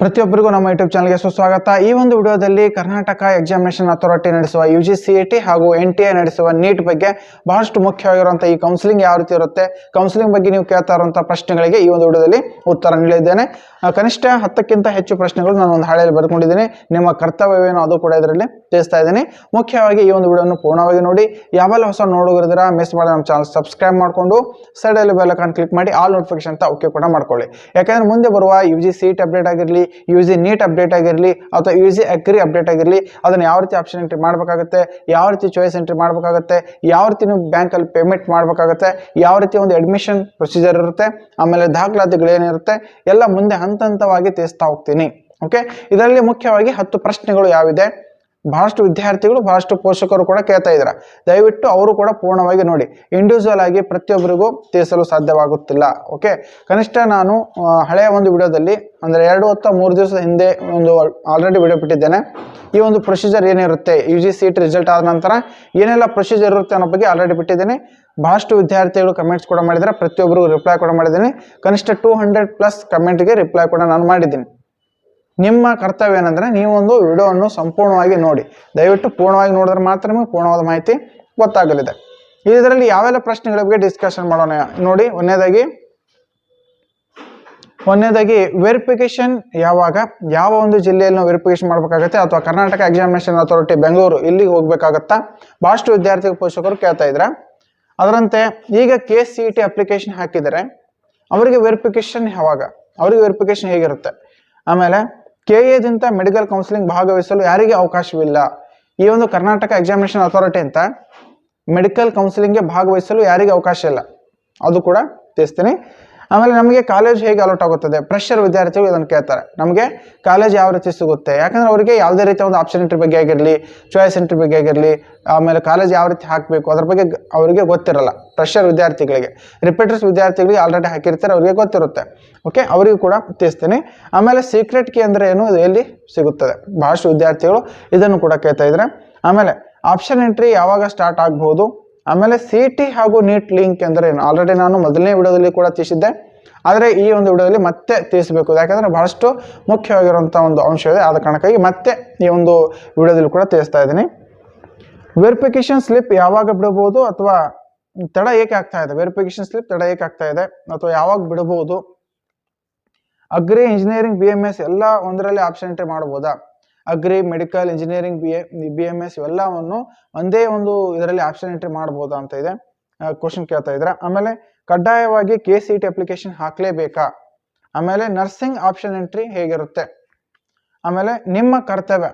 ಪ್ರತಿಯೊಬ್ಬರಿಗೂ ನಮ್ಮ ಯೂಟ್ಯೂಬ್ ಚಾನಲ್ಗೆ ಸುಸ್ವಾಗತ. ಈ ಒಂದು ವಿಡಿಯೋದಲ್ಲಿ ಕರ್ನಾಟಕ ಎಕ್ಸಾಮಿನೇಷನ್ ಅಥಾರಿಟಿ ನಡೆಸುವ U G C E T ಹಾಗೂ ಎನ್ ಟಿ ಎ ನಡೆಸುವ ನೀಟ್ ಬಗ್ಗೆ ಬಹಳಷ್ಟು ಮುಖ್ಯವಾಗಿರುವಂಥ ಈ ಕೌನ್ಸಿಲಿಂಗ್ ಯಾವ ರೀತಿ ಇರುತ್ತೆ ಕೌನ್ಸಿಲಿಂಗ್ ಬಗ್ಗೆ ನೀವು ಕೇಳ್ತಾ ಇರುವಂಥ ಪ್ರಶ್ನೆಗಳಿಗೆ ಈ ಒಂದು ವಿಡಿಯೋದಲ್ಲಿ ಉತ್ತರ ನೀಡಿದ್ದೇನೆ. ಕನಿಷ್ಠ ಹತ್ತಕ್ಕಿಂತ ಹೆಚ್ಚು ಪ್ರಶ್ನೆಗಳು ನಾನು ಒಂದು ಹಾಳೆಯಲ್ಲಿ ಬರ್ಕೊಂಡಿದ್ದೀನಿ ನಿಮ್ಮ ಕರ್ತವ್ಯವೇನು ಅದು ಕೂಡ ಇದರಲ್ಲಿ ತಿಳಿಸ್ತಾ ಇದ್ದೀನಿ. ಮುಖ್ಯವಾಗಿ ಈ ಒಂದು ವಿಡಿಯೋನ ಪೂರ್ಣವಾಗಿ ನೋಡಿ. ಯಾವೆಲ್ಲ ಹೊಸ ನೋಡುಗರಿದ್ದೀರಾ ಮಿಸ್ ಮಾಡಿ ನಮ್ಮ ಚಾನಲ್ ಸಬ್ಸ್ಕ್ರೈಬ್ ಮಾಡಿಕೊಂಡು ಸೈಡಲ್ಲಿ ಬೆಲ್ ಐಕಾನ್ ಕ್ಲಿಕ್ ಮಾಡಿ ಆಲ್ ನೋಟಿಫಿಕೇಶನ್ ಅಂತ ಓಕೆ ಕೂಡ ಮಾಡ್ಕೊಳ್ಳಿ. ಯಾಕಂದ್ರೆ ಮುಂದೆ ಬರುವ ಯು ಜಿ ಸೀಟ್ ಅಪ್ಡೇಟ್ ಆಗಿರಲಿ ಯು ಜಿ ನೀಟ್ ಅಪ್ಡೇಟ್ ಆಗಿರಲಿ ಅಥವಾ ಯು ಜಿ ಅಗ್ರಿ ಅಪ್ಡೇಟ್ ಆಗಿರಲಿ, ಅದನ್ನು ಯಾವ ರೀತಿ ಆಪ್ಷನ್ ಎಂಟ್ರಿ ಮಾಡಬೇಕಾಗುತ್ತೆ, ಯಾವ ರೀತಿ ಚಾಯ್ಸ್ ಎಂಟ್ರಿ ಮಾಡಬೇಕಾಗುತ್ತೆ, ಯಾವ ರೀತಿ ನೀವು ಬ್ಯಾಂಕಲ್ಲಿ ಪೇಮೆಂಟ್ ಮಾಡಬೇಕಾಗುತ್ತೆ, ಯಾವ ರೀತಿ ಒಂದು ಅಡ್ಮಿಷನ್ ಪ್ರೊಸೀಜರ್ ಇರುತ್ತೆ, ಆಮೇಲೆ ದಾಖಲಾತಿಗಳು ಏನಿರುತ್ತೆ, ಎಲ್ಲ ಮುಂದೆ ಹಂತ ಹಂತವಾಗಿ ತಿಳಿಸ್ತಾ ಹೋಗ್ತೀನಿ. ಓಕೆ ಇದರಲ್ಲಿ ಮುಖ್ಯವಾಗಿ ಹತ್ತು ಪ್ರಶ್ನೆಗಳು ಯಾವಿದೆ? ಬಹಳಷ್ಟು ವಿದ್ಯಾರ್ಥಿಗಳು, ಬಹಳಷ್ಟು ಪೋಷಕರು ಕೂಡ ಕೇಳ್ತಾ ಇದ್ದಾರೆ. ದಯವಿಟ್ಟು ಅವರು ಕೂಡ ಪೂರ್ಣವಾಗಿ ನೋಡಿ. ಇಂಡಿವಿಜುವಲ್ ಆಗಿ ಪ್ರತಿಯೊಬ್ಬರಿಗೂ ತಿಳಿಸಲು ಸಾಧ್ಯವಾಗುತ್ತಿಲ್ಲ. ಓಕೆ ಕನಿಷ್ಠ ನಾನು ಹಳೆಯ ಒಂದು ವಿಡಿಯೋದಲ್ಲಿ, ಅಂದರೆ ಎರಡು ಅಥವಾ ಮೂರು ದಿವಸದ ಹಿಂದೆ ಒಂದು ಆಲ್ರೆಡಿ ವಿಡಿಯೋ ಬಿಟ್ಟಿದ್ದೇನೆ. ಈ ಒಂದು ಪ್ರೊಸೀಜರ್ ಏನಿರುತ್ತೆ? ಯು ಜಿ ಸಿ ರಿಸಲ್ಟ್ ಆದ ನಂತರ ಏನೆಲ್ಲ ಪ್ರೊಸೀಜರ್ ಇರುತ್ತೆ ಅನ್ನೋ ಬಗ್ಗೆ ಆಲ್ರೆಡಿ ಬಿಟ್ಟಿದ್ದೇನೆ. ಬಹಳಷ್ಟು ವಿದ್ಯಾರ್ಥಿಗಳು ಕಮೆಂಟ್ಸ್ ಕೂಡ ಮಾಡಿದ್ದಾರೆ. ಪ್ರತಿಯೊಬ್ಬರಿಗೂ ರಿಪ್ಲೈ ಕೂಡ ಮಾಡಿದ್ದೀನಿ. ಕನಿಷ್ಠ ಟೂ ಹಂಡ್ರೆಡ್ ಪ್ಲಸ್ ಕಮೆಂಟ್ಗೆ ರಿಪ್ಲೈ ಕೂಡ ನಾನು ಮಾಡಿದ್ದೀನಿ. ನಿಮ್ಮ ಕರ್ತವ್ಯ ಏನಂದ್ರೆ ನೀವೊಂದು ವಿಡಿಯೋವನ್ನು ಸಂಪೂರ್ಣವಾಗಿ ನೋಡಿ. ದಯವಿಟ್ಟು ಪೂರ್ಣವಾಗಿ ನೋಡಿದ್ರೆ ಮಾತ್ರ ನಿಮಗೆ ಪೂರ್ಣವಾದ ಮಾಹಿತಿ ಗೊತ್ತಾಗಲಿದೆ. ಇದರಲ್ಲಿ ಯಾವೆಲ್ಲ ಪ್ರಶ್ನೆಗಳ ಬಗ್ಗೆ ಡಿಸ್ಕಷನ್ ಮಾಡೋಣ ನೋಡಿ. ಒಂದನೇದಾಗಿ ಒಂದನೇದಾಗಿ ವೆರಿಫಿಕೇಶನ್ ಯಾವಾಗ, ಯಾವ ಒಂದು ಜಿಲ್ಲೆಯಲ್ಲಿ ನಾವು ವೆರಿಫಿಕೇಶನ್ ಮಾಡಬೇಕಾಗತ್ತೆ ಅಥವಾ ಕರ್ನಾಟಕ ಎಕ್ಸಾಮಿನೇಷನ್ ಅಥಾರಿಟಿ ಬೆಂಗಳೂರು ಇಲ್ಲಿಗೆ ಹೋಗ್ಬೇಕಾಗತ್ತಾ? ಬಹಳಷ್ಟು ವಿದ್ಯಾರ್ಥಿ ಪೋಷಕರು ಕೇಳ್ತಾ ಇದ್ದಾರೆ ಅದರಂತೆ, ಈಗ ಕೆ ಸಿ ಟಿ ಅಪ್ಲಿಕೇಶನ್ ಹಾಕಿದರೆ, ಅವರಿಗೆ ವೆರಿಫಿಕೇಶನ್ ಯಾವಾಗ? ಅವರಿಗೆ ವೆರಿಫಿಕೇಶನ್ ಹೇಗಿರುತ್ತೆ? ಆಮೇಲೆ ಕೆ ಎದಿಂದ ಮೆಡಿಕಲ್ ಕೌನ್ಸಿಲಿಂಗ್ ಭಾಗವಹಿಸಲು ಯಾರಿಗೆ ಅವಕಾಶವಿಲ್ಲ? ಈ ಒಂದು ಕರ್ನಾಟಕ ಎಕ್ಸಾಮಿನೇಷನ್ ಅಥಾರಿಟಿ ಅಂತ ಮೆಡಿಕಲ್ ಕೌನ್ಸಿಲಿಂಗ್ಗೆ ಭಾಗವಹಿಸಲು ಯಾರಿಗೆ ಅವಕಾಶ ಇಲ್ಲ? ಅದು ಕೂಡ ತಿಳಿಸ್ತೀನಿ. ಆಮೇಲೆ ನಮಗೆ ಕಾಲೇಜ್ ಹೇಗೆ ಅಲೋಟ್ ಆಗುತ್ತದೆ? ಫ್ರೆಶರ್ ವಿದ್ಯಾರ್ಥಿಗಳು ಇದನ್ನು ಕೇಳ್ತಾರೆ. ನಮಗೆ ಕಾಲೇಜ್ ಯಾವ ರೀತಿ ಸಿಗುತ್ತೆ? ಯಾಕಂದ್ರೆ ಅವರಿಗೆ ಯಾವುದೇ ರೀತಿಯ ಒಂದು ಆಪ್ಷನ್ ಎಂಟ್ರಿ ಬಗ್ಗೆ ಆಗಿರಲಿ ಚಾಯ್ಸ್ ಎಂಟ್ರಿ ಬಗ್ಗೆ ಆಗಿರಲಿ, ಆಮೇಲೆ ಕಾಲೇಜ್ ಯಾವ ರೀತಿ ಹಾಕಬೇಕು, ಅದ್ರ ಬಗ್ಗೆ ಅವರಿಗೆ ಗೊತ್ತಿರಲ್ಲ. ಫ್ರೆಶರ್ ವಿದ್ಯಾರ್ಥಿಗಳಿಗೆ. ರಿಪೀಟರ್ಸ್ ವಿದ್ಯಾರ್ಥಿಗಳಿಗೆ ಆಲ್ರೆಡಿ ಹಾಕಿರ್ತಾರೆ, ಅವರಿಗೆ ಗೊತ್ತಿರುತ್ತೆ. ಓಕೆ ಅವರಿಗೂ ಕೂಡ ತಿಳಿಸ್ತೀನಿ. ಆಮೇಲೆ ಸೀಕ್ರೆಟ್ ಕೀ ಅಂದರೆ ಏನು? ಇದು ಎಲ್ಲಿ ಸಿಗುತ್ತದೆ? ಬಹಳಷ್ಟು ವಿದ್ಯಾರ್ಥಿಗಳು ಇದನ್ನು ಕೂಡ ಕೇಳ್ತಾ ಇದ್ದಾರೆ. ಆಮೇಲೆ ಆಪ್ಷನ್ ಎಂಟ್ರಿ ಯಾವಾಗ ಸ್ಟಾರ್ಟ್ ಆಗ್ಬೋದು? ಆಮೇಲೆ ಸಿ ಟಿ ಹಾಗೂ ನೀಟ್ ಲಿಂಕ್ ಅಂದರೆ ಏನು? ಆಲ್ರೆಡಿ ನಾನು ಮೊದಲನೇ ವಿಡಿಯೋದಲ್ಲಿ ಕೂಡ ತಿಳಿಸಿದ್ದೆ. ಆದರೆ ಈ ಒಂದು ವಿಡಿಯೋದಲ್ಲಿ ಮತ್ತೆ ತಿಳಿಸಬೇಕು. ಯಾಕಂದರೆ ಬಹಳಷ್ಟು ಮುಖ್ಯವಾಗಿರುವಂಥ ಒಂದು ಅಂಶ ಇದೆ. ಆದ ಕಾರಣಕ್ಕಾಗಿ ಮತ್ತೆ ಈ ಒಂದು ವಿಡಿಯೋದಲ್ಲಿ ಕೂಡ ತಿಳಿಸ್ತಾ ಇದ್ದೀನಿ. ವೆರಿಫಿಕೇಶನ್ ಸ್ಲಿಪ್ ಯಾವಾಗ ಬಿಡಬಹುದು ಅಥವಾ ತಡ ಏಕೆ ಆಗ್ತಾ ಇದೆ? ವೆರಿಫಿಕೇಶನ್ ಸ್ಲಿಪ್ ತಡ ಏಕೆ ಆಗ್ತಾ ಇದೆ? ಅಥವಾ ಯಾವಾಗ ಬಿಡಬಹುದು? Agri engineering B M S ಎಲ್ಲ ಒಂದರಲ್ಲಿ ಆಪ್ಷನ್ ಎಂಟ್ರಿ ಮಾಡಬಹುದಾ? Agri, medical engineering B A B M S ಇವೆಲ್ಲವನ್ನು ಒಂದೇ ಒಂದು ಇದರಲ್ಲಿ ಆಪ್ಷನ್ ಎಂಟ್ರಿ ಮಾಡ್ಬೋದಾ ಅಂತ ಇದೆ. ಕ್ವಶನ್ ಕೇಳ್ತಾ ಇದ್ರೆ ಆಮೇಲೆ ಕಡ್ಡಾಯವಾಗಿ ಕೆ ಸಿ ಟಿ ಅಪ್ಲಿಕೇಶನ್ ಹಾಕ್ಲೇಬೇಕಾ? ಆಮೇಲೆ ನರ್ಸಿಂಗ್ ಆಪ್ಷನ್ ಎಂಟ್ರಿ ಹೇಗಿರುತ್ತೆ? ಆಮೇಲೆ ನಿಮ್ಮ ಕರ್ತವ್ಯ.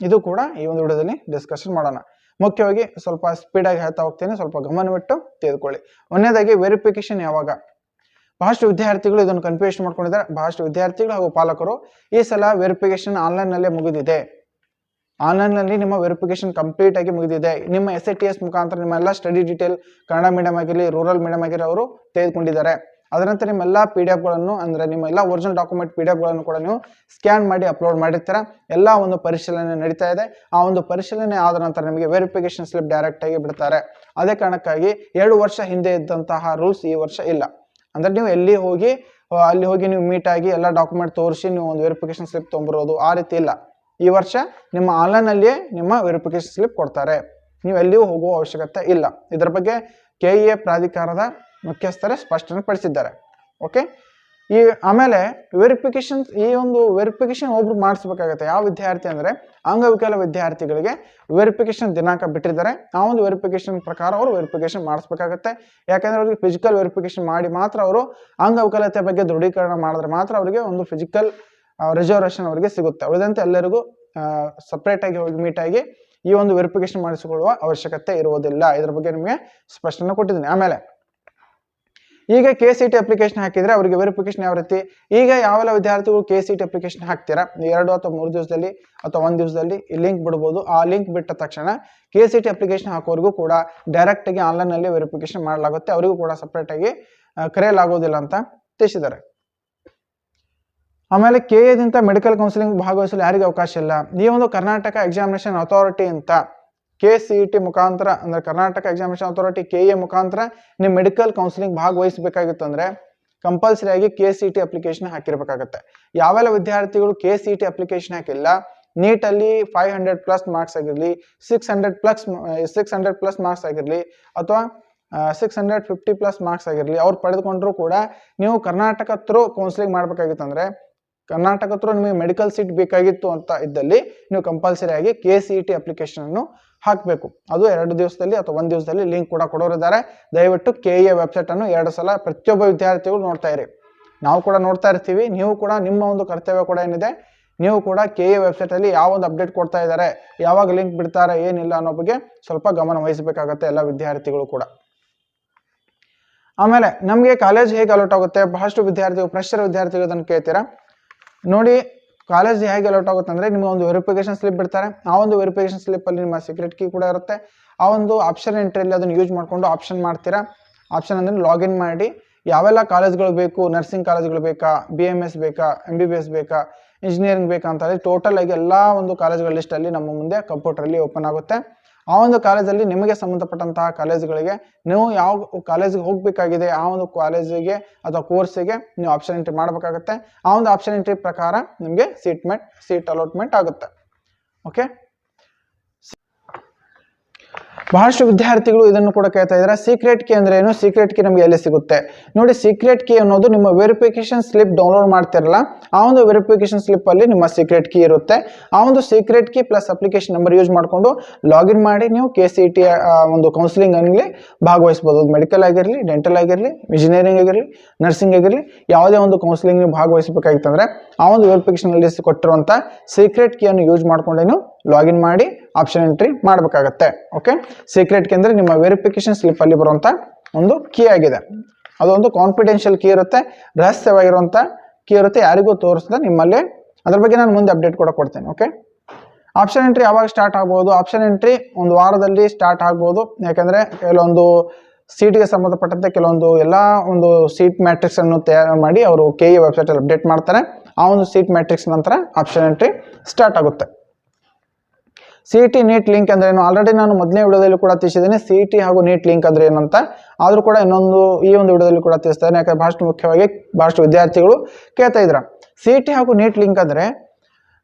ಇದು ಕೂಡ ಈ ಒಂದು ವಿಡಿಯೋದಲ್ಲಿ ಡಿಸ್ಕಷನ್ ಮಾಡೋಣ. ಮುಖ್ಯವಾಗಿ ಸ್ವಲ್ಪ ಸ್ಪೀಡಾಗಿ ಹೇಳ್ತಾ ಹೋಗ್ತೀನಿ. ಸ್ವಲ್ಪ ಗಮನವಿಟ್ಟು ತೆಗೆದುಕೊಳ್ಳಿ. ಒಂದನೇದಾಗಿ ವೆರಿಫಿಕೇಶನ್ ಯಾವಾಗ? ಬಹಳಷ್ಟು ವಿದ್ಯಾರ್ಥಿಗಳು ಇದನ್ನು ಕನ್ಫ್ಯೂಷನ್ ಮಾಡ್ಕೊಂಡಿದ್ದಾರೆ. ಬಹಳಷ್ಟು ವಿದ್ಯಾರ್ಥಿಗಳು ಹಾಗೂ ಪಾಲಕರು ಈ ಸಲ ವೆರಿಫಿಕೇಶನ್ ಆನ್ಲೈನ್ನಲ್ಲೇ ಮುಗಿದಿದೆ. ಆನ್ಲೈನ್ನಲ್ಲಿ ನಿಮ್ಮ ವೆರಿಫಿಕೇಶನ್ ಕಂಪ್ಲೀಟ್ ಆಗಿ ಮುಗಿದಿದೆ. ನಿಮ್ಮ ಎಸ್ ಎ ಟಿ ಎಸ್ ಮುಖಾಂತರ ನಿಮ್ಮ ಎಲ್ಲ ಸ್ಟಡಿ ಡೀಟೇಲ್ ಕನ್ನಡ ಮೀಡಿಯಂ ಆಗಿರಲಿ ರೂರಲ್ ಮೀಡಿಯಂ ಆಗಿರಲಿ ಅವರು ತೆಗೆದುಕೊಂಡಿದ್ದಾರೆ. ಅದರಂತೆ ನಿಮ್ಮ ಎಲ್ಲ ಪಿ ಡಿ ಎಫ್ಗಳನ್ನು ಅಂದರೆ ನಿಮ್ಮ ಎಲ್ಲ ಒರಿಜಿನಲ್ ಡಾಕ್ಯುಮೆಂಟ್ ಪಿ ಡಿ ಎಫ್ಗಳನ್ನು ಕೂಡ ನೀವು ಸ್ಕ್ಯಾನ್ ಮಾಡಿ ಅಪ್ಲೋಡ್ ಮಾಡಿರ್ತೀರ. ಎಲ್ಲ ಒಂದು ಪರಿಶೀಲನೆ ನಡೀತಾ ಇದೆ. ಆ ಒಂದು ಪರಿಶೀಲನೆ ಆದ ನಂತರ ನಿಮಗೆ ವೆರಿಫಿಕೇಶನ್ ಸ್ಲಿಪ್ ಡೈರೆಕ್ಟ್ ಆಗಿ ಬಿಡ್ತಾರೆ. ಅದೇ ಕಾರಣಕ್ಕಾಗಿ ಎರಡು ವರ್ಷ ಹಿಂದೆ ಇದ್ದಂತಹ ರೂಲ್ಸ್ ಈ ವರ್ಷ ಇಲ್ಲ. ಅಂದ್ರೆ ನೀವು ಎಲ್ಲಿ ಹೋಗಿ ಅಲ್ಲಿ ಹೋಗಿ ನೀವು ಮೀಟ್ ಆಗಿ ಎಲ್ಲ ಡಾಕ್ಯುಮೆಂಟ್ ತೋರಿಸಿ ನೀವು ಒಂದು ವೆರಿಫಿಕೇಶನ್ ಸ್ಲಿಪ್ ತೊಗೊಂಬರೋದು ಆ ರೀತಿ ಇಲ್ಲ. ಈ ವರ್ಷ ನಿಮ್ಮ ಆನ್ಲೈನಲ್ಲಿಯೇ ನಿಮ್ಮ ವೆರಿಫಿಕೇಶನ್ ಸ್ಲಿಪ್ ಕೊಡ್ತಾರೆ. ನೀವು ಎಲ್ಲಿಯೂ ಹೋಗುವ ಅವಶ್ಯಕತೆ ಇಲ್ಲ. ಇದರ ಬಗ್ಗೆ ಕೆ ಇ ಎ ಪ್ರಾಧಿಕಾರದ ಮುಖ್ಯಸ್ಥರೇ ಸ್ಪಷ್ಟನೆ ಪಡಿಸಿದ್ದಾರೆ. ಓಕೆ ಈ ಆಮೇಲೆ ವೆರಿಫಿಕೇಶನ್ ಈ ಒಂದು ವೆರಿಫಿಕೇಶನ್ ಒಬ್ರು ಮಾಡಿಸ್ಬೇಕಾಗತ್ತೆ. ಯಾವ ವಿದ್ಯಾರ್ಥಿ ಅಂದರೆ ಅಂಗವಿಕಲ ವಿದ್ಯಾರ್ಥಿಗಳಿಗೆ ವೆರಿಫಿಕೇಶನ್ ದಿನಾಂಕ ಬಿಟ್ಟಿದ್ದಾರೆ. ಆ ಒಂದು ವೆರಿಫಿಕೇಶನ್ ಪ್ರಕಾರ ಅವರು ವೆರಿಫಿಕೇಶನ್ ಮಾಡಿಸ್ಬೇಕಾಗತ್ತೆ. ಯಾಕಂದ್ರೆ ಅವರಿಗೆ ಫಿಸಿಕಲ್ ವೆರಿಫಿಕೇಶನ್ ಮಾಡಿ ಮಾತ್ರ ಅವರು ಅಂಗವಿಕಲತೆ ಬಗ್ಗೆ ದೃಢೀಕರಣ ಮಾಡಿದ್ರೆ ಮಾತ್ರ ಅವರಿಗೆ ಒಂದು ಫಿಸಿಕಲ್ ರಿಸರ್ವೇಷನ್ ಅವರಿಗೆ ಸಿಗುತ್ತೆ. ಉಳಿದಂತೆ ಎಲ್ಲರಿಗೂ ಸಪ್ರೇಟಾಗಿ ಹೋಗಿ ಮೀಟ್ ಆಗಿ ಈ ಒಂದು ವೆರಿಫಿಕೇಶನ್ ಮಾಡಿಸಿಕೊಳ್ಳುವ ಅವಶ್ಯಕತೆ ಇರುವುದಿಲ್ಲ. ಇದ್ರ ಬಗ್ಗೆ ನಿಮಗೆ ಸ್ಪಷ್ಟನೆ ಕೊಟ್ಟಿದ್ದೀನಿ. ಆಮೇಲೆ ಈಗ ಕೆ ಸಿ ಟಿ ಅಪ್ಲಿಕೇಶನ್ ಹಾಕಿದ್ರೆ ಅವರಿಗೆ ವೆರಿಫಿಕೇಶನ್ ಯಾವ ರೀತಿ? ಈಗ ಯಾವೆಲ್ಲ ವಿದ್ಯಾರ್ಥಿಗಳು ಕೆ ಸಿ ಟಿ ಅಪ್ಲಿಕೇಶನ್ ಹಾಕ್ತೀರಾ? ಎರಡು ಅಥವಾ ಮೂರು ದಿವಸದಲ್ಲಿ ಅಥವಾ ಒಂದು ದಿವಸದಲ್ಲಿ ಈ ಲಿಂಕ್ ಬಿಡ್ಬೋದು. ಆ ಲಿಂಕ್ ಬಿಟ್ಟ ತಕ್ಷಣ ಕೆ ಸಿ ಟಿ ಅಪ್ಲಿಕೇಶನ್ ಹಾಕೋರಿಗೂ ಕೂಡ ಡೈರೆಕ್ಟ್ ಆಗಿ ಆನ್ಲೈನ್ ಅಲ್ಲಿ ವೆರಿಫಿಕೇಶನ್ ಮಾಡಲಾಗುತ್ತೆ. ಅವರಿಗೂ ಕೂಡ ಸಪ್ರೇಟಾಗಿ ಕರೆಯಲಾಗೋದಿಲ್ಲ ಅಂತ ತಿಳಿಸಿದ್ದಾರೆ. ಆಮೇಲೆ ಕೆ ಎದಿಂದ ಮೆಡಿಕಲ್ ಕೌನ್ಸಿಲಿಂಗ್ ಭಾಗವಹಿಸಲು ಯಾರಿಗೆ ಅವಕಾಶ ಇಲ್ಲ? ಈ ಒಂದು ಕರ್ನಾಟಕ ಎಕ್ಸಾಮಿನೇಷನ್ ಅಥಾರಿಟಿ ಅಂತ ಕೆ ಸಿ ಇ ಟಿ ಮುಖಾಂತರ, ಅಂದ್ರೆ Karnataka examination authority K A ಮುಖಾಂತರ ನೀವು ಮೆಡಿಕಲ್ ಕೌನ್ಸಿಲಿಂಗ್ ಭಾಗವಹಿಸಬೇಕಾಗಿತ್ತು ಅಂದ್ರೆ ಕಂಪಲ್ಸರಿ ಆಗಿ ಕೆ ಸಿ ಟಿ ಅಪ್ಲಿಕೇಶನ್ ಹಾಕಿರ್ಬೇಕಾಗತ್ತೆ. ಯಾವೆಲ್ಲ ವಿದ್ಯಾರ್ಥಿಗಳು ಕೆ ಸಿ ಟಿ ಅಪ್ಲಿಕೇಶನ್ ಹಾಕಿಲ್ಲ, ನೀಟಲ್ಲಿ ಫೈವ್ ಹಂಡ್ರೆಡ್ ಪ್ಲಸ್ ಮಾರ್ಕ್ಸ್ ಆಗಿರಲಿ six hundred plus six hundred plus marks ಆಗಿರಲಿ, ಅಥವಾ six hundred fifty plus marks ಆಗಿರಲಿ, ಅವ್ರು ಪಡೆದುಕೊಂಡ್ರು ಕೂಡ ನೀವು ಕರ್ನಾಟಕ ಥ್ರೂ ಕೌನ್ಸಿಲಿಂಗ್ ಮಾಡ್ಬೇಕಾಗಿತ್ತಂದ್ರೆ ಕರ್ನಾಟಕ ಥ್ರೂ ನಿಮಗೆ ಮೆಡಿಕಲ್ ಸೀಟ್ ಬೇಕಾಗಿತ್ತು ಅಂತ ಇದ್ದಲ್ಲಿ ನೀವು ಕಂಪಲ್ಸರಿ ಆಗಿ K C E T application ಅನ್ನು ಹಾಕಬೇಕು. ಅದು ಎರಡು ದಿವಸದಲ್ಲಿ ಅಥವಾ ಒಂದು ದಿವಸದಲ್ಲಿ ಲಿಂಕ್ ಕೂಡ ಕೊಡೋರಿದ್ದಾರೆ. ದಯವಿಟ್ಟು ಕೆ ಎ ವೆಬ್ಸೈಟ್ ಅನ್ನು ಎರಡು ಸಲ ಪ್ರತಿಯೊಬ್ಬ ವಿದ್ಯಾರ್ಥಿಗಳು ನೋಡ್ತಾ ಇರಿ. ನಾವು ಕೂಡ ನೋಡ್ತಾ ಇರ್ತೀವಿ. ನೀವು ಕೂಡ ನಿಮ್ಮ ಒಂದು ಕರ್ತವ್ಯ ಕೂಡ ಏನಿದೆ? ನೀವು ಕೂಡ ಕೆ ಎ ವೆಬ್ಸೈಟ್ ಅಲ್ಲಿ ಯಾವ ಒಂದು ಅಪ್ಡೇಟ್ ಕೊಡ್ತಾ ಇದ್ದಾರೆ? ಯಾವಾಗ ಲಿಂಕ್ ಬಿಡ್ತಾರೆ? ಏನಿಲ್ಲ ಅನ್ನೋ ಬಗ್ಗೆ ಸ್ವಲ್ಪ ಗಮನ ವಹಿಸಬೇಕಾಗತ್ತೆ ಎಲ್ಲ ವಿದ್ಯಾರ್ಥಿಗಳು ಕೂಡ. ಆಮೇಲೆ ನಮಗೆ ಕಾಲೇಜ್ ಹೇಗೆ ಅಲೋಟ್ ಆಗುತ್ತೆ? ಬಹಳಷ್ಟು ವಿದ್ಯಾರ್ಥಿಗಳು ಫ್ರೆಶರ್ ವಿದ್ಯಾರ್ಥಿಗಳು ಅದನ್ನು ಕೇಳ್ತೀರಾ? ನೋಡಿ, ಕಾಲೇಜ್ ಹೇಗೆ ಅಲೌಟ್ ಆಗುತ್ತೆ ಅಂದ್ರೆ ನಿಮಗೆ ಒಂದು ವೆರಿಫಿಕೇಶನ್ ಸ್ಲಿಪ್ ಬಿಡ್ತಾರೆ. ಆ ಒಂದು ವೆರಿಫಿಕೇಶನ್ ಸ್ಲಿಪ್ ಅಲ್ಲಿ ನಿಮ್ಮ ಸೀಕ್ರೆಟ್ ಕೀ ಕೂಡ ಇರುತ್ತೆ. ಆ ಒಂದು ಆಪ್ಷನ್ ಎಂಟ್ರಿಯಲ್ಲಿ ಅದನ್ನು ಯೂಸ್ ಮಾಡಿಕೊಂಡು ಆಪ್ಷನ್ ಮಾಡ್ತೀರಾ? ಆಪ್ಷನ್ ಅಂದ್ರೆ ಲಾಗಿನ್ ಮಾಡಿ. ಯಾವೆಲ್ಲ ಕಾಲೇಜ್ಗಳು ಬೇಕು? ನರ್ಸಿಂಗ್ ಕಾಲೇಜ್ಗಳು ಬೇಕಾ? ಬಿ ಎಂ ಎಸ್ ಬೇಕಾ? ಎಂ ಬಿ ಬಿ ಎಸ್ ಬೇಕಾ? ಇಂಜಿನಿಯರಿಂಗ್ ಬೇಕಾ ಅಂತ ಹೇಳಿ ಟೋಟಲ್ ಆಗಿ ಎಲ್ಲ ಒಂದು ಕಾಲೇಜ್ಗಳ ಲಿಸ್ಟಲ್ಲಿ ನಮ್ಮ ಮುಂದೆ ಕಂಪ್ಯೂಟರಲ್ಲಿ ಓಪನ್ ಆಗುತ್ತೆ. ಆ ಒಂದು ಕಾಲೇಜಲ್ಲಿ ನಿಮಗೆ ಸಂಬಂಧಪಟ್ಟಂತಹ ಕಾಲೇಜುಗಳಿಗೆ ನೀವು ಯಾವ ಕಾಲೇಜಿಗೆ ಹೋಗಬೇಕಾಗಿದೆ, ಆ ಒಂದು ಕಾಲೇಜಿಗೆ ಅಥವಾ ಕೋರ್ಸಿಗೆ ನೀವು ಆಪ್ಷನ್ ಎಂಟ್ರಿ ಮಾಡಬೇಕಾಗುತ್ತೆ. ಆ ಒಂದು ಆಪ್ಷನ್ ಎಂಟ್ರಿ ಪ್ರಕಾರ ನಿಮಗೆ ಸೀಟ್ ಮೆಟ್ ಸೀಟ್ ಅಲಾಟ್ಮೆಂಟ್ ಆಗುತ್ತೆ. ಓಕೆ ಬಹಳಷ್ಟು ವಿದ್ಯಾರ್ಥಿಗಳು ಇದನ್ನು ಕೂಡ ಕೇಳ್ತಾ ಇದ್ದಾರೆ. ಸೀಕ್ರೆಟ್ ಕೀ ಅಂದ್ರೆ ಏನು? ಸೀಕ್ರೆಟ್ ಕೀ ನಮಗೆ ಎಲ್ಲಿ ಸಿಗುತ್ತೆ? ನೋಡಿ ಸೀಕ್ರೆಟ್ ಕೀ ಅನ್ನೋದು ನಿಮ್ಮ ವೆರಿಫಿಕೇಶನ್ ಸ್ಲಿಪ್ ಡೌನ್ಲೋಡ್ ಮಾಡ್ತಿರಲ್ಲ, ಆ ಒಂದು ವೆರಿಫಿಕೇಶನ್ ಸ್ಲಿಪ್ ಅಲ್ಲಿ ನಿಮ್ಮ ಸೀಕ್ರೆಟ್ ಕೀ ಇರುತ್ತೆ. ಆ ಒಂದು secret key plus application number use ಮಾಡಿಕೊಂಡು ಲಾಗಿನ್ ಮಾಡಿ, ನೀವು ಕೆ ಸಿ ಟಿ ಒಂದು ಕೌನ್ಸಿಲಿಂಗ್ ಅಲ್ಲಿ ಭಾಗವಹಿಸಬಹುದು ಮೆಡಿಕಲ್ ಆಗಿರಲಿ ಡೆಂಟಲ್ ಆಗಿರಲಿ ಇಂಜಿನಿಯರಿಂಗ್ ಆಗಿರಲಿ ನರ್ಸಿಂಗ್ ಆಗಿರಲಿ, ಯಾವುದೇ ಒಂದು ಕೌನ್ಸಿಲಿಂಗ್ ನೀವು ಭಾಗವಹಿಸಬೇಕಾಗಿತ್ತಂದ್ರೆ ಆ ಒಂದು ವೆರಿಫಿಕೇಶನ್ ಅಲ್ಲಿ ಕೊಟ್ಟಿರುವಂತಹ ಸೀಕ್ರೆಟ್ ಕೀ ಅನ್ನು ಯೂಸ್ ಮಾಡ್ಕೊಂಡು ನೀವು ಲಾಗಿನ್ ಮಾಡಿ ಆಪ್ಷನ್ ಎಂಟ್ರಿ ಮಾಡಬೇಕಾಗತ್ತೆ. ಓಕೆ ಸೀಕ್ರೆಟ್ ಕೀ ಅಂದ್ರೆ ನಿಮ್ಮ ವೆರಿಫಿಕೇಶನ್ ಸ್ಲಿಪ್ಪಲ್ಲಿ ಬರುವಂಥ ಒಂದು ಕೀ ಆಗಿದೆ. ಅದೊಂದು ಕಾನ್ಫಿಡೆನ್ಷಿಯಲ್ ಕೀ ಇರುತ್ತೆ ರಹಸ್ಯವಾಗಿರುವಂಥ ಕೀ ಇರುತ್ತೆ, ಯಾರಿಗೂ ತೋರಿಸದೆ ನಿಮ್ಮಲ್ಲಿ. ಅದ್ರ ಬಗ್ಗೆ ನಾನು ಮುಂದೆ ಅಪ್ಡೇಟ್ ಕೂಡ ಕೊಡ್ತೇನೆ ಓಕೆ ಆಪ್ಷನ್ ಎಂಟ್ರಿ ಯಾವಾಗ ಸ್ಟಾರ್ಟ್ ಆಗ್ಬೋದು? ಆಪ್ಷನ್ ಎಂಟ್ರಿ ಒಂದು ವಾರದಲ್ಲಿ ಸ್ಟಾರ್ಟ್ ಆಗ್ಬೋದು. ಯಾಕಂದ್ರೆ ಕೆಲವೊಂದು ಸೀಟ್ಗೆ ಸಂಬಂಧಪಟ್ಟಂತೆ ಕೆಲವೊಂದು ಎಲ್ಲ ಒಂದು ಸೀಟ್ ಮ್ಯಾಟ್ರಿಕ್ಸ್ ಅನ್ನು ತಯಾರು ಮಾಡಿ, ಅವರು ಕೆ ಎ ವೆಬ್ಸೈಟಲ್ಲಿ ಅಪ್ಡೇಟ್ ಮಾಡ್ತಾರೆ. ಆ ಒಂದು ಸೀಟ್ ಮ್ಯಾಟ್ರಿಕ್ಸ್ ನಂತರ ಆಪ್ಷನ್ ಎಂಟ್ರಿ ಸ್ಟಾರ್ಟ್ ಆಗುತ್ತೆ. ಸಿ ಟಿ ನೀಟ್ ಲಿಂಕ್ ಅಂದ್ರೆ ಏನು? ಆಲ್ರೆಡಿ ನಾನು ಮೊದಲನೇ ವಿಡಿಯೋದಲ್ಲಿ ಕೂಡ ತಿಳಿಸಿದ್ದೇನೆ. ಸಿ ಟಿ ಹಾಗೂ ನೀಟ್ ಲಿಂಕ್ ಅಂದ್ರೆ ಏನಂತ? ಆದರೂ ಕೂಡ ಇನ್ನೊಂದು ಈ ಒಂದು ವಿಡಿಯೋದಲ್ಲಿ ಕೂಡ ತಿಳಿಸ್ತಾರೆ. ಯಾಕಂದ್ರೆ ಬಹಳಷ್ಟು ಮುಖ್ಯವಾಗಿ ಬಹಳಷ್ಟು ವಿದ್ಯಾರ್ಥಿಗಳು ಕೇಳ್ತಾ ಇದ್ರ. ಸಿ ಟಿ ಹಾಗೂ ನೀಟ್ ಲಿಂಕ್ ಅಂದ್ರೆ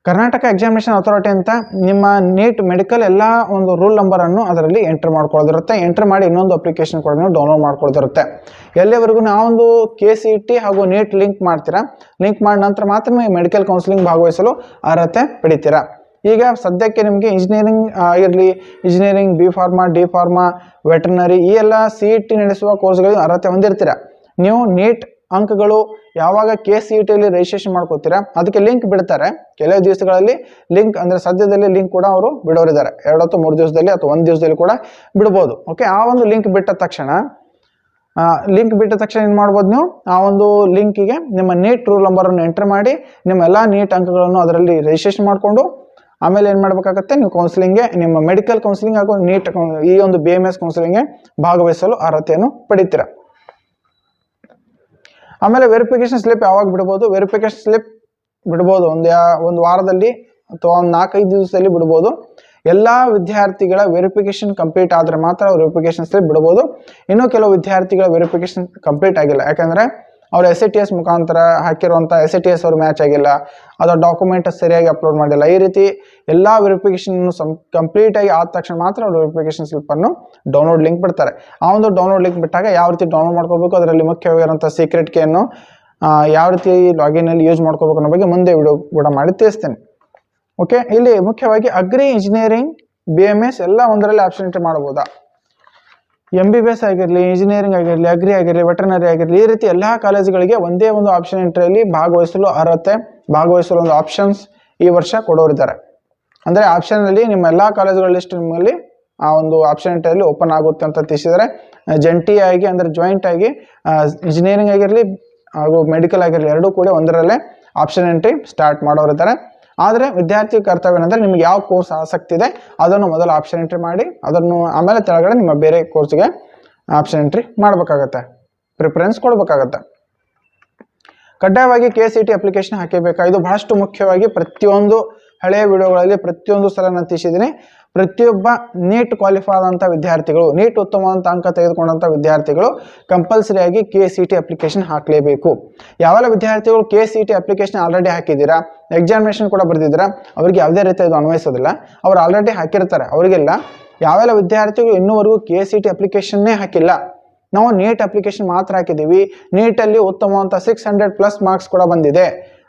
ಕರ್ನಾಟಕ ಎಕ್ಸಾಮಿನೇಷನ್ ಅಥಾರಿಟಿ ಅಂತ ನಿಮ್ಮ ನೀಟ್ ಮೆಡಿಕಲ್ ಎಲ್ಲ ಒಂದು ರೂಲ್ ನಂಬರ್ ಅನ್ನು ಅದರಲ್ಲಿ ಎಂಟರ್ ಮಾಡ್ಕೊಳ್ಳೋದಿರುತ್ತೆ. ಎಂಟರ್ ಮಾಡಿ ಇನ್ನೊಂದು ಅಪ್ಲಿಕೇಶನ್ ಕೂಡ ನೀವು ಡೌನ್ಲೋಡ್ ಮಾಡ್ಕೊಳ್ಳೋದಿರುತ್ತೆ. ಎಲ್ಲಿವರೆಗೂ ಆ ಒಂದು ಕೆ ಸಿ ಟಿ ಹಾಗೂ ನೀಟ್ ಲಿಂಕ್ ಮಾಡ್ತೀರಾ? ಲಿಂಕ್ ಮಾಡಿದ ನಂತರ ಮಾತ್ರ ನೀವು ಮೆಡಿಕಲ್ ಕೌನ್ಸಿಲಿಂಗ್ ಭಾಗವಹಿಸಲು ಅರ್ಹತೆ ಪಡಿತೀರಾ? ಈಗ ಸದ್ಯಕ್ಕೆ ನಿಮಗೆ ಇಂಜಿನಿಯರಿಂಗ್ ಆಗಿರಲಿ engineering B pharma D pharma veterinary ಈ ಎಲ್ಲ ಸಿ ಇ ಟಿ ನಡೆಸುವ ಕೋರ್ಸ್ಗಳಿಗೆ ಅರ್ಹತೆ ಹೊಂದಿರ್ತೀರ. ನೀವು ನೀಟ್ ಅಂಕಗಳು ಯಾವಾಗ ಕೆ ಸಿ ಇ ಟಿಯಲ್ಲಿ ರಿಜಿಸ್ಟ್ರೇಷನ್ ಮಾಡ್ಕೋತೀರಾ, ಅದಕ್ಕೆ ಲಿಂಕ್ ಬಿಡ್ತಾರೆ. ಕೆಲವು ದಿವಸಗಳಲ್ಲಿ ಲಿಂಕ್ ಅಂದರೆ ಸದ್ಯದಲ್ಲಿ ಲಿಂಕ್ ಕೂಡ ಅವರು ಬಿಡೋರಿದ್ದಾರೆ. ಎರಡು ಅಥವಾ ಮೂರು ದಿವಸದಲ್ಲಿ ಅಥವಾ ಒಂದು ದಿವಸದಲ್ಲಿ ಕೂಡ ಬಿಡ್ಬೋದು. ಓಕೆ ಆ ಒಂದು ಲಿಂಕ್ ಬಿಟ್ಟ ತಕ್ಷಣ ಲಿಂಕ್ ಬಿಟ್ಟ ತಕ್ಷಣ ಏನು ಮಾಡ್ಬೋದು ನೀವು? ಆ ಒಂದು ಲಿಂಕಿಗೆ ನಿಮ್ಮ ನೀಟ್ ರೂಲ್ ನಂಬರನ್ನು ಎಂಟರ್ ಮಾಡಿ, ನಿಮ್ಮ ಎಲ್ಲ ನೀಟ್ ಅಂಕಗಳನ್ನು ಅದರಲ್ಲಿ ರಿಜಿಸ್ಟ್ರೇಷನ್ ಮಾಡಿಕೊಂಡು ಆಮೇಲೆ ಏನು ಮಾಡಬೇಕಾಗತ್ತೆ? ನೀವು ಕೌನ್ಸಿಲಿಂಗ್ಗೆ ನಿಮ್ಮ ಮೆಡಿಕಲ್ ಕೌನ್ಸಿಲಿಂಗ್ ಹಾಗೂ ನೀಟ್ ಈ ಒಂದು ಬಿ ಎಂ ಎಸ್ ಕೌನ್ಸಿಲಿಂಗ್ಗೆ ಭಾಗವಹಿಸಲು ಅರ್ಹತೆಯನ್ನು ಪಡಿತೀರ. ಆಮೇಲೆ ವೆರಿಫಿಕೇಶನ್ ಸ್ಲಿಪ್ ಯಾವಾಗ ಬಿಡ್ಬೋದು? ವೆರಿಫಿಕೇಶನ್ ಸ್ಲಿಪ್ ಬಿಡ್ಬೋದು. ಒಂದು ಒಂದು ವಾರದಲ್ಲಿ ಅಥವಾ ಒಂದು ನಾಲ್ಕೈದು ದಿವಸದಲ್ಲಿ ಬಿಡ್ಬೋದು. ಎಲ್ಲ ವಿದ್ಯಾರ್ಥಿಗಳ ವೆರಿಫಿಕೇಶನ್ ಕಂಪ್ಲೀಟ್ ಆದರೆ ಮಾತ್ರ ವೆರಿಫಿಕೇಶನ್ ಸ್ಲಿಪ್ ಬಿಡ್ಬೋದು. ಇನ್ನೂ ಕೆಲವು ವಿದ್ಯಾರ್ಥಿಗಳ ವೆರಿಫಿಕೇಶನ್ ಕಂಪ್ಲೀಟ್ ಆಗಿಲ್ಲ. ಯಾಕಂದ್ರೆ ಅವ್ರು ಎಸ್ ಎ ಟಿ ಎಸ್ ಮುಖಾಂತರ ಹಾಕಿರುವಂಥ ಎಸ್ ಎ ಟಿ ಎಸ್ ಅವ್ರು ಮ್ಯಾಚ್ ಆಗಿಲ್ಲ, ಅದರ ಡಾಕ್ಯುಮೆಂಟ್ ಸರಿಯಾಗಿ ಅಪ್ಲೋಡ್ ಮಾಡಿಲ್ಲ. ಈ ರೀತಿ ಎಲ್ಲ ವೆರಿಫಿಕೇಶನ್ ಕಂಪ್ಲೀಟ್ ಆಗಿ ಆದ ತಕ್ಷಣ ಮಾತ್ರ ಅವ್ರು ವೆರಿಫಿಕೇಶನ್ ಸ್ಲಿಪ್ಪನ್ನು ಡೌನ್ಲೋಡ್ ಲಿಂಕ್ ಬಿಡ್ತಾರೆ. ಆ ಒಂದು ಡೌನ್ಲೋಡ್ ಲಿಂಕ್ ಬಿಟ್ಟಾಗ ಯಾವ ರೀತಿ ಡೌನ್ಲೋಡ್ ಮಾಡ್ಕೋಬೇಕು, ಅದರಲ್ಲಿ ಮುಖ್ಯವಾಗಿರುವಂಥ ಸೀಕ್ರೆಟ್ ಕೀಯನ್ನು ಯಾವ ರೀತಿ ಲಾಗಿನ್ ಅಲ್ಲಿ ಯೂಸ್ ಮಾಡ್ಕೋಬೇಕು ಅನ್ನೋ ಬಗ್ಗೆ ಮುಂದೆ ವಿಡಿಯೋ ಕೂಡ ಮಾಡಿ ತಿಳಿಸ್ತೇನೆ. ಓಕೆ ಇಲ್ಲಿ ಮುಖ್ಯವಾಗಿ agri engineering B M S ಎಲ್ಲ ಒಂದರಲ್ಲಿ ಆಪ್ಷನ್ ಮಾಡ್ಬೋದಾ? ಎಂ ಬಿ ಬಿ ಎಸ್ ಆಗಿರಲಿ ಇಂಜಿನಿಯರಿಂಗ್ ಆಗಿರಲಿ ಅಗ್ರಿ ಆಗಿರಲಿ ವೆಟರ್ನರಿ ಆಗಿರಲಿ, ಈ ರೀತಿ ಎಲ್ಲ ಕಾಲೇಜುಗಳಿಗೆ ಒಂದೇ ಒಂದು ಆಪ್ಷನ್ ಎಂಟ್ರಿಯಲ್ಲಿ ಭಾಗವಹಿಸಲು ಅರ್ಹತೆ, ಭಾಗವಹಿಸಲು ಒಂದು ಆಪ್ಷನ್ಸ್ ಈ ವರ್ಷ ಕೊಡೋರಿದ್ದಾರೆ ಅಂದರೆ ಆಪ್ಷನಲ್ಲಿ ನಿಮ್ಮ ಎಲ್ಲ ಕಾಲೇಜುಗಳ ಲಿಸ್ಟ್ ನಿಮ್ಮಲ್ಲಿ ಆ ಒಂದು ಆಪ್ಷನ್ ಎಂಟ್ರಿಯಲ್ಲಿ ಓಪನ್ ಆಗುತ್ತೆ ಅಂತ ತಿಳಿಸಿದರೆ ಜಂಟಿಯಾಗಿ ಅಂದರೆ ಜಾಯಿಂಟ್ ಆಗಿ ಇಂಜಿನಿಯರಿಂಗ್ ಆಗಿರಲಿ ಹಾಗೂ ಮೆಡಿಕಲ್ ಆಗಿರಲಿ ಎರಡೂ ಕೂಡ ಒಂದರಲ್ಲೇ ಆಪ್ಷನ್ ಎಂಟ್ರಿ ಸ್ಟಾರ್ಟ್ ಮಾಡೋರಿದ್ದಾರೆ ಆದರೆ ವಿದ್ಯಾರ್ಥಿ ಕರ್ತವ್ಯ ಏನಂದ್ರೆ ನಿಮ್ಗೆ ಯಾವ ಕೋರ್ಸ್ ಆಸಕ್ತಿ ಇದೆ, ಅದನ್ನು ಮೊದಲು ಆಪ್ಷನ್ ಎಂಟ್ರಿ ಮಾಡಿ, ಅದನ್ನು ಆಮೇಲೆ ತೆಳಗಡೆ ನಿಮ್ಮ ಬೇರೆ ಕೋರ್ಸ್ಗೆ ಆಪ್ಷನ್ ಎಂಟ್ರಿ ಮಾಡಬೇಕಾಗತ್ತೆ. ಪ್ರಿಫರೆನ್ಸ್ ಕೊಡಬೇಕಾಗತ್ತೆ. ಕಡ್ಡಾಯವಾಗಿ ಕೆ ಸಿ ಟಿ ಅಪ್ಲಿಕೇಶನ್ ಹಾಕಬೇಕಾ ಇದು ಬಹಳಷ್ಟು ಮುಖ್ಯವಾಗಿ ಪ್ರತಿಯೊಂದು ಹಳೆಯ ವಿಡಿಯೋಗಳಲ್ಲಿ ಪ್ರತಿಯೊಂದು ಸಲ ನಾನು ತಿಳಿಸಿದ್ದೀನಿ. ಪ್ರತಿಯೊಬ್ಬ ನೀಟ್ ಕ್ವಾಲಿಫೈ ಆದಂಥ ವಿದ್ಯಾರ್ಥಿಗಳು ನೀಟ್ ಉತ್ತಮವಾದಂಥ ಅಂಕ ತೆಗೆದುಕೊಂಡಂಥ ವಿದ್ಯಾರ್ಥಿಗಳು ಕಂಪಲ್ಸರಿಯಾಗಿ ಕೆ ಸಿ ಟಿ ಅಪ್ಲಿಕೇಶನ್ ಹಾಕಲೇಬೇಕು. ಯಾವೆಲ್ಲ ವಿದ್ಯಾರ್ಥಿಗಳು K C T application already ಹಾಕಿದ್ದೀರಾ? ಎಕ್ಸಾಮಿನೇಷನ್ ಕೂಡ ಬರೆದಿದ್ದರೆ. ಅವ್ರಿಗೆ ಯಾವುದೇ ರೀತಿ ಇದು ಅನ್ವಯಿಸೋದಿಲ್ಲ. ಅವ್ರು ಆಲ್ರೆಡಿ ಹಾಕಿರ್ತಾರೆ. ಅವರಿಗೆಲ್ಲ ಯಾವೆಲ್ಲ ವಿದ್ಯಾರ್ಥಿಗಳು ಇನ್ನೂವರೆಗೂ ಕೆ ಸಿ ಟಿ ಅಪ್ಲಿಕೇಶನ್ನೇ ಹಾಕಿಲ್ಲ. ನಾವು ನೀಟ್ ಅಪ್ಲಿಕೇಶನ್ ಮಾತ್ರ ಹಾಕಿದ್ದೀವಿ. ನೀಟಲ್ಲಿ ಉತ್ತಮವಂತ ಸಿಕ್ಸ್ ಹಂಡ್ರೆಡ್ ಪ್ಲಸ್ ಮಾರ್ಕ್ಸ್ ಕೂಡ ಬಂದಿದೆ.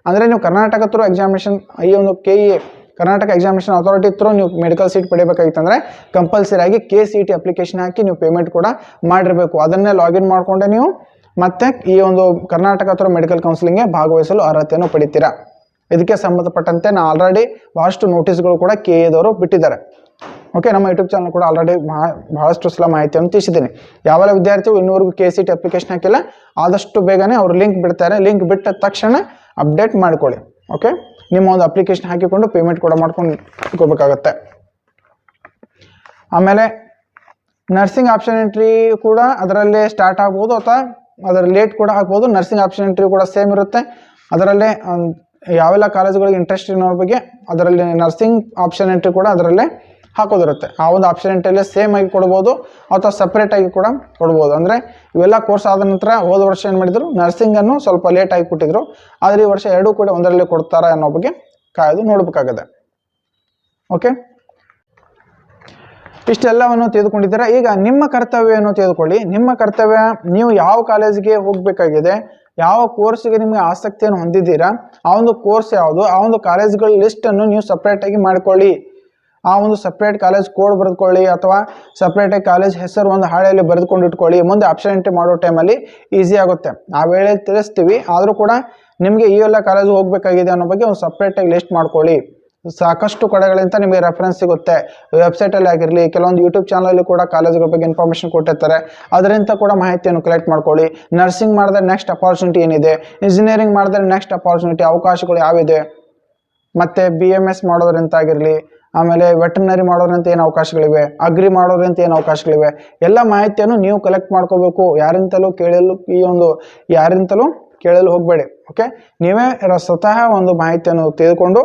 ಅಂದರೆ ನೀವು ಕರ್ನಾಟಕ ಥ್ರೂ ಎಕ್ಸಾಮಿನೇಷನ್ ಈ ಒಂದು K E Karnataka examination authority through ನೀವು ಮೆಡಿಕಲ್ ಸೀಟ್ ಪಡಿಬೇಕಾಗಿತ್ತಂದ್ರೆ ಕಂಪಲ್ಸರಿ ಆಗಿ ಕೆ ಸಿ ಟಿ ಅಪ್ಲಿಕೇಶನ್ ಹಾಕಿ ನೀವು ಪೇಮೆಂಟ್ ಕೂಡ ಮಾಡಿರಬೇಕು. ಅದನ್ನೇ ಲಾಗಿನ್ ಮಾಡಿಕೊಂಡೆ ನೀವು ಮತ್ತೆ ಈ ಒಂದು ಕರ್ನಾಟಕ ಥ್ರೂ ಮೆಡಿಕಲ್ ಕೌನ್ಸಿಲಿಂಗ್ಗೆ ಭಾಗವಹಿಸಲು ಅರ್ಹತೆಯನ್ನು ಪಡಿತೀರಾ. ಇದಕ್ಕೆ ಸಂಬಂಧಪಟ್ಟಂತೆ ನಾ ಆಲ್ರೆಡಿ ಭಾಳಷ್ಟು ನೋಟಿಸ್ಗಳು ಕೂಡ ಕೆ ಎದವರು ಬಿಟ್ಟಿದ್ದಾರೆ. ಓಕೆ ನಮ್ಮ ಯೂಟ್ಯೂಬ್ ಚಾನಲ್ ಕೂಡ ಆಲ್ರೆಡಿ ಬಹಳಷ್ಟು ಸಲ ಮಾಹಿತಿಯನ್ನು ತಿಳಿಸಿದ್ದೀನಿ. ಯಾವೆಲ್ಲ ವಿದ್ಯಾರ್ಥಿಗಳು ಇನ್ನೂವರೆಗೂ ಕೆ ಸಿ ಟಿ ಅಪ್ಲಿಕೇಶನ್ ಹಾಕಿಲ್ಲ, ಆದಷ್ಟು ಬೇಗನೆ ಅವರು ಲಿಂಕ್ ಬಿಡ್ತಾರೆ. ಲಿಂಕ್ ಬಿಟ್ಟ ತಕ್ಷಣ ಅಪ್ಡೇಟ್ ಮಾಡ್ಕೊಳ್ಳಿ. ಓಕೆ ನಿಮ್ಮ ಒಂದು ಅಪ್ಲಿಕೇಶನ್ ಹಾಕಿಕೊಂಡು ಪೇಮೆಂಟ್ ಕೂಡ ಮಾಡ್ಕೊಂಡು ಇಟ್ಕೋಬೇಕಾಗತ್ತೆ ಆಮೇಲೆ ನರ್ಸಿಂಗ್ ಆಪ್ಷನ್ ಎಂಟ್ರಿ ಕೂಡ ಅದರಲ್ಲೇ ಸ್ಟಾರ್ಟ್ ಆಗ್ಬೋದು, ಅಥವಾ ಅದರ ಲೇಟ್ ಕೂಡ ಆಗ್ಬೋದು. ನರ್ಸಿಂಗ್ ಆಪ್ಷನ್ ಎಂಟ್ರಿ ಕೂಡ ಸೇಮ್ ಇರುತ್ತೆ. ಅದರಲ್ಲೇ ಯಾವೆಲ್ಲ ಕಾಲೇಜುಗಳಿಗೆ ಇಂಟ್ರೆಸ್ಟ್ ಇರೋ ಬಗ್ಗೆ ಅದರಲ್ಲಿ ನರ್ಸಿಂಗ್ ಆಪ್ಷನ್ ಎಂಟ್ರಿ ಕೂಡ ಅದರಲ್ಲೇ ಹಾಕೋದಿರುತ್ತೆ. ಆ ಒಂದು ಆಪ್ಷನ್ ಎಂಟ್ರಿಯಲ್ಲೇ ಸೇಮ್ ಆಗಿ ಕೊಡ್ಬೋದು, ಅಥವಾ ಸಪ್ರೇಟ್ ಆಗಿ ಕೂಡ ಕೊಡ್ಬೋದು. ಅಂದರೆ ಇವೆಲ್ಲ ಕೋರ್ಸ್ ಆದ ನಂತರ ಹೋದ ವರ್ಷ ಏನು ಮಾಡಿದ್ರು? ನರ್ಸಿಂಗನ್ನು ಸ್ವಲ್ಪ ಲೇಟ್ ಆಗಿ ಕೊಟ್ಟಿದ್ರು. ಆದರೆ ಈ ವರ್ಷ ಎರಡೂ ಕೂಡ ಒಂದರಲ್ಲೇ ಕೊಡ್ತಾರೆ ಅನ್ನೋ ಬಗ್ಗೆ ಕಾಯ್ದು ನೋಡಬೇಕಾಗತ್ತೆ ಓಕೆ ಇಷ್ಟೆಲ್ಲವನ್ನು ತೆಗೆದುಕೊಂಡಿದ್ದೀರಾ? ಈಗ ನಿಮ್ಮ ಕರ್ತವ್ಯವನ್ನು ತೆಗೆದುಕೊಳ್ಳಿ? ನಿಮ್ಮ ಕರ್ತವ್ಯ, ನೀವು ಯಾವ ಕಾಲೇಜಿಗೆ ಹೋಗಬೇಕಾಗಿದೆ? ಯಾವ ಕೋರ್ಸ್ಗೆ ನಿಮಗೆ ಆಸಕ್ತಿಯನ್ನು ಹೊಂದಿದ್ದೀರಾ? ಆ ಒಂದು ಕೋರ್ಸ್ ಯಾವುದು? ಆ ಒಂದು ಕಾಲೇಜ್ಗಳ ಲಿಸ್ಟನ್ನು ನೀವು ಸಪ್ರೇಟಾಗಿ ಮಾಡಿಕೊಳ್ಳಿ. ಆ ಒಂದು ಸಪ್ರೇಟ್ ಕಾಲೇಜ್ ಕೋಡ್ ಬರೆದುಕೊಳ್ಳಿ ಅಥವಾ ಸಪ್ರೇಟಾಗಿ ಕಾಲೇಜ್ ಹೆಸರು ಒಂದು ಹಾಳೆಯಲ್ಲಿ ಬರೆದುಕೊಂಡು ಇಟ್ಕೊಳ್ಳಿ ಮುಂದೆ ಆಪ್ಷನ್ ಎಂಟ್ರಿ ಮಾಡೋ ಟೈಮಲ್ಲಿ ಈಸಿ ಆಗುತ್ತೆ. ಆ ವೇಳೆ ತಿಳಿಸ್ತೀವಿ. ಆದರೂ ಕೂಡ ನಿಮಗೆ ಈ ಎಲ್ಲ ಕಾಲೇಜ್ ಹೋಗಬೇಕಾಗಿದೆ ಅನ್ನೋ ಬಗ್ಗೆ ಒಂದು ಸಪ್ರೇಟಾಗಿ ಲಿಸ್ಟ್ ಮಾಡ್ಕೊಳ್ಳಿ. ಸಾಕಷ್ಟು ಕಡೆಗಳಿಂದ ನಿಮಗೆ ರೆಫರೆನ್ಸ್ ಸಿಗುತ್ತೆ. ವೆಬ್ಸೈಟಲ್ಲಿ ಆಗಿರಲಿ, ಕೆಲವೊಂದು ಯೂಟ್ಯೂಬ್ ಚಾನಲಲ್ಲಿ ಕೂಡ ಕಾಲೇಜುಗಳ ಬಗ್ಗೆ ಇನ್ಫಾರ್ಮೇಷನ್ ಕೊಟ್ಟಿರ್ತಾರೆ. ಅದರಿಂದ ಕೂಡ ಮಾಹಿತಿಯನ್ನು ಕಲೆಕ್ಟ್ ಮಾಡ್ಕೊಳ್ಳಿ. ನರ್ಸಿಂಗ್ ಮಾಡಿದ್ರೆ ನೆಕ್ಸ್ಟ್ ಅಪಾರ್ಚುನಿಟಿ ಏನಿದೆ? ಇಂಜಿನಿಯರಿಂಗ್ ಮಾಡಿದ್ರೆ ನೆಕ್ಸ್ಟ್ ಅಪಾರ್ಚುನಿಟಿ ಅವಕಾಶಗಳು ಯಾವಿದೆ? ಮತ್ತೆ ಬಿ ಎಂ ಎಸ್ ಮಾಡೋದ್ರಿಂದ ಆಗಿರಲಿ, ಆಮೇಲೆ ವೆಟರ್ನರಿ ಮಾಡೋದ್ರಂತ ಏನು ಅವಕಾಶಗಳಿವೆ? ಅಗ್ರಿ ಮಾಡೋದ್ರಂತ ಏನು ಅವಕಾಶಗಳಿವೆ? ಎಲ್ಲ ಮಾಹಿತಿಯನ್ನು ನೀವು ಕಲೆಕ್ಟ್ ಮಾಡ್ಕೋಬೇಕು. ಯಾರಿಂದಲೂ ಕೇಳಲು ಈ ಒಂದು ಯಾರಿಂತಲೂ ಕೇಳಲು ಹೋಗಬೇಡಿ ಓಕೆ ನೀವೇ ಸ್ವತಃ ಒಂದು ಮಾಹಿತಿಯನ್ನು ತೆಗೆದುಕೊಂಡು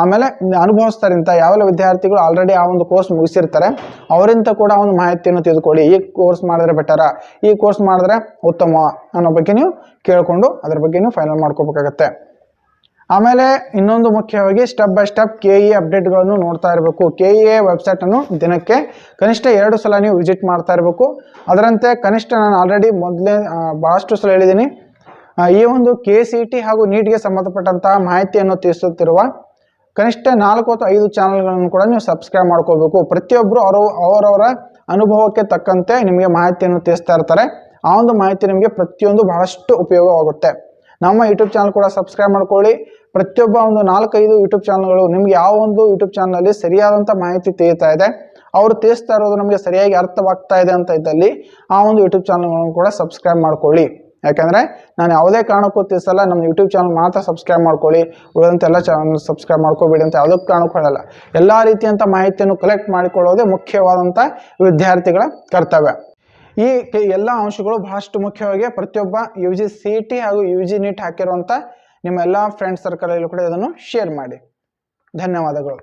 ಆಮೇಲೆ ಅನುಭವಿಸ್ತಾರಿಂತ ಯಾವೆಲ್ಲ ವಿದ್ಯಾರ್ಥಿಗಳು ಆಲ್ರೆಡಿ ಆ ಒಂದು ಕೋರ್ಸ್ ಮುಗಿಸಿರ್ತಾರೆ, ಅವರಿಂದ ಕೂಡ ಒಂದು ಮಾಹಿತಿಯನ್ನು ತೆಗೆದುಕೊಳ್ಳಿ. ಈ ಕೋರ್ಸ್ ಮಾಡಿದ್ರೆ ಬೆಟರ ಈ ಕೋರ್ಸ್ ಮಾಡಿದ್ರೆ ಉತ್ತಮ ಅನ್ನೋ ಬಗ್ಗೆ ನೀವು ಕೇಳಿಕೊಂಡು ಅದ್ರ ಬಗ್ಗೆ ನೀವು ಫೈನಲ್ ಮಾಡ್ಕೋಬೇಕಾಗತ್ತೆ. ಆಮೇಲೆ ಇನ್ನೊಂದು ಮುಖ್ಯವಾಗಿ step by step K E ಅಪ್ಡೇಟ್ಗಳನ್ನು ನೋಡ್ತಾ ಇರಬೇಕು. ಕೆ ಇ ಎ ವೆಬ್ಸೈಟನ್ನು ದಿನಕ್ಕೆ ಕನಿಷ್ಠ ಎರಡು ಸಲ ನೀವು ವಿಸಿಟ್ ಮಾಡ್ತಾ ಇರಬೇಕು. ಅದರಂತೆ ಕನಿಷ್ಠ ನಾನು ಆಲ್ರೆಡಿ ಮೊದಲೇ ಭಾಳಷ್ಟು ಸಲ ಹೇಳಿದ್ದೀನಿ. ಈ ಒಂದು ಕೆ ಸಿ ಟಿ ಹಾಗೂ ನೀಟ್ಗೆ ಸಂಬಂಧಪಟ್ಟಂತಹ ಮಾಹಿತಿಯನ್ನು ತಿಳಿಸುತ್ತಿರುವ ಕನಿಷ್ಠ ನಾಲ್ಕು ಅಥವಾ ಐದು ಚಾನಲ್ಗಳನ್ನು ಕೂಡ ನೀವು ಸಬ್ಸ್ಕ್ರೈಬ್ ಮಾಡ್ಕೋಬೇಕು. ಪ್ರತಿಯೊಬ್ಬರು ಅವರು, ಅವರವರ ಅನುಭವಕ್ಕೆ ತಕ್ಕಂತೆ ನಿಮಗೆ ಮಾಹಿತಿಯನ್ನು ತಿಳಿಸ್ತಾ ಇರ್ತಾರೆ. ಆ ಒಂದು ಮಾಹಿತಿ ನಿಮಗೆ ಪ್ರತಿಯೊಂದು ಬಹಳಷ್ಟು ಉಪಯೋಗವಾಗುತ್ತೆ. ನಮ್ಮ ಯೂಟ್ಯೂಬ್ ಚಾನಲ್ ಕೂಡ ಸಬ್ಸ್ಕ್ರೈಬ್ ಮಾಡ್ಕೊಳ್ಳಿ. ಪ್ರತಿಯೊಬ್ಬ ಒಂದು ನಾಲ್ಕೈದು ಯೂಟ್ಯೂಬ್ ಚಾನಲ್ಗಳು ನಿಮ್ಗೆ ಯಾವ ಒಂದು ಯೂಟ್ಯೂಬ್ ಚಾನಲಲ್ಲಿ ಸರಿಯಾದಂಥ ಮಾಹಿತಿ ತಿಳಿತಾ ಇದೆ, ಅವರು ತಿಳಿಸ್ತಾ ಇರೋದು ನಮಗೆ ಸರಿಯಾಗಿ ಅರ್ಥವಾಗ್ತಾ ಇದೆ ಅಂತ ಇದ್ದಲ್ಲಿ ಆ ಒಂದು ಯೂಟ್ಯೂಬ್ ಚಾನಲ್ಗಳನ್ನು ಕೂಡ ಸಬ್ಸ್ಕ್ರೈಬ್ ಮಾಡ್ಕೊಳ್ಳಿ. ಯಾಕಂದ್ರೆ ನಾನು ಯಾವುದೇ ಕಾರಣಕ್ಕೂ ತಿಳಿಸಲ್ಲ ನಮ್ಮ ಯೂಟ್ಯೂಬ್ ಚಾನಲ್ ಮಾತ್ರ ಸಬ್ಸ್ಕ್ರೈಬ್ ಮಾಡ್ಕೊಳ್ಳಿ, ಉಳಿದಂತೆ ಎಲ್ಲ ಚಾನಲ್ ಸಬ್ಸ್ಕ್ರೈಬ್ ಮಾಡ್ಕೋಬೇಡಿ ಅಂತ ಯಾವುದಕ್ಕೆ ಕಾರಣಕ್ಕೂ ಎಲ್ಲ ರೀತಿಯಂಥ ಮಾಹಿತಿಯನ್ನು ಕಲೆಕ್ಟ್ ಮಾಡಿಕೊಳ್ಳೋದೇ ಮುಖ್ಯವಾದಂಥ ವಿದ್ಯಾರ್ಥಿಗಳ ಕರ್ತವ್ಯ. ಈ ಎಲ್ಲ ಅಂಶಗಳು ಬಹಳಷ್ಟು ಮುಖ್ಯವಾಗಿ ಪ್ರತಿಯೊಬ್ಬ ಯು ಜಿ ಸಿ ಟಿ ಹಾಗೂ ಯು ಜಿ ನೀಟ್ ಹಾಕಿರುವಂಥ ನಿಮ್ಮ ಎಲ್ಲ ಫ್ರೆಂಡ್ ಸರ್ಕಲಲ್ಲೂ ಕೂಡ ಇದನ್ನು ಶೇರ್ ಮಾಡಿ. ಧನ್ಯವಾದಗಳು.